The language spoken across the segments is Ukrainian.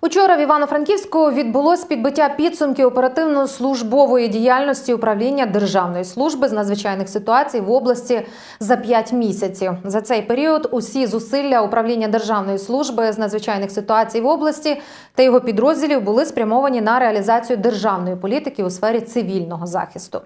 Учора в Івано-Франківську відбулось підбиття підсумків оперативно-службової діяльності управління Державної служби з надзвичайних ситуацій в області за 5 місяців. За цей період усі зусилля управління Державної служби з надзвичайних ситуацій в області та його підрозділів були спрямовані на реалізацію державної політики у сфері цивільного захисту.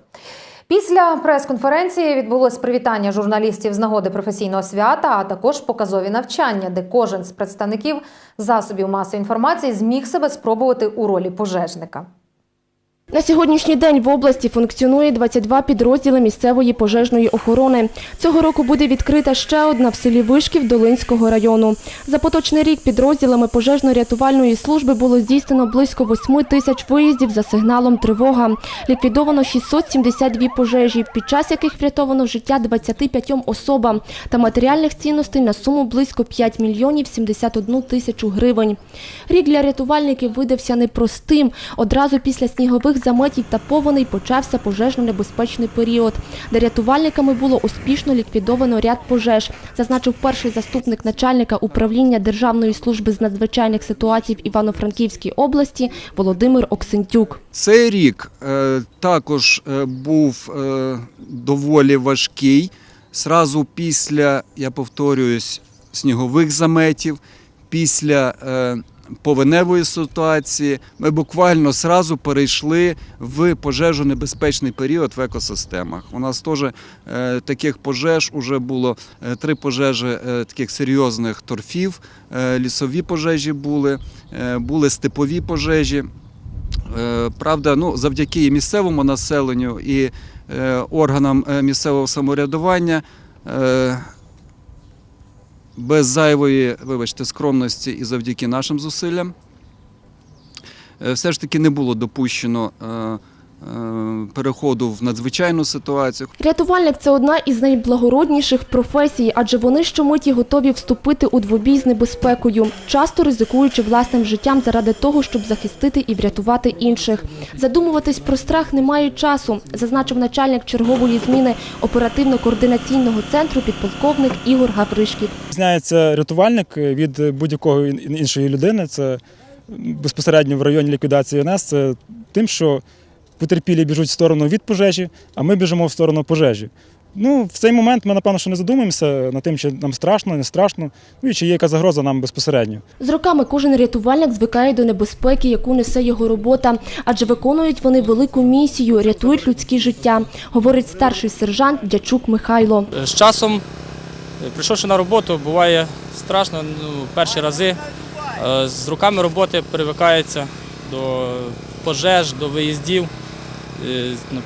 Після прес-конференції відбулось привітання журналістів з нагоди професійного свята, а також показові навчання, де кожен з представників засобів масової інформації зміг себе спробувати у ролі пожежника. На сьогоднішній день в області функціонує 22 підрозділи місцевої пожежної охорони. Цього року буде відкрита ще одна в селі Вишків Долинського району. За поточний рік підрозділами пожежно-рятувальної служби було здійснено близько 8 тисяч виїздів за сигналом тривога. Ліквідовано 672 пожежі, під час яких врятовано життя 25 особам та матеріальних цінностей на суму близько 5 мільйонів 71 тисячу гривень. Рік для рятувальників видався непростим. Одразу після снігових заметів та повеней почався пожежно-небезпечний період, де рятувальниками було успішно ліквідовано ряд пожеж, зазначив перший заступник начальника управління Державної служби з надзвичайних ситуацій в Івано-Франківській області Володимир Оксентюк. Цей рік е, також е, був е, доволі важкий. Сразу після, я повторююсь, снігових заметів, після повеневої ситуації ми буквально сразу перейшли в пожежонебезпечний період в екосистемах. У нас теж е, таких пожеж вже було е, три пожежі е, таких серйозних торфів, лісові пожежі були, були степові пожежі. Правда, ну завдяки і місцевому населенню і органам місцевого самоврядування. Без зайвої, вибачте, скромності і завдяки нашим зусиллям, е, все ж таки не було допущено е, переходу в надзвичайну ситуацію. Рятувальник це одна із найблагородніших професій, адже вони щомиті готові вступити у двобій з небезпекою, часто ризикуючи власним життям заради того, щоб захистити і врятувати інших. Задумуватись про страх немає часу, зазначив начальник чергової зміни оперативно-координаційного центру підполковник Ігор Гавришків. Відрізняється рятувальник від будь-якої іншої людини. Це безпосередньо в районі ліквідації ОНС. Це тим, що потерпілі біжуть в сторону від пожежі, а ми біжимо в сторону пожежі. Ну, в цей момент ми, напевно, що не задумуємося над тим, чи нам страшно, не страшно, ну і чи є яка загроза нам безпосередньо. З роками кожен рятувальник звикає до небезпеки, яку несе його робота, адже виконують вони велику місію, рятують людські життя, говорить старший сержант Дячук Михайло. З часом, прийшовши на роботу, буває страшно ну, перші рази. Е, З роками роботи привикається до пожеж, до виїздів. Е, ну,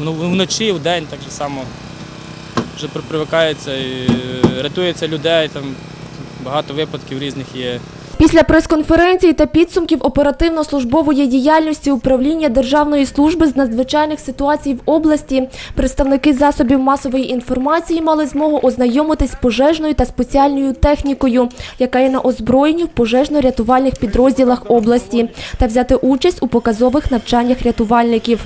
ну, Вночі, вдень так само вже привикається е, рятується людей. Там багато випадків різних є. Після прес-конференції та підсумків оперативно-службової діяльності управління Державної служби з надзвичайних ситуацій в області представники засобів масової інформації мали змогу ознайомитись з пожежною та спеціальною технікою, яка є на озброєнні в пожежно-рятувальних підрозділах області, та взяти участь у показових навчаннях рятувальників.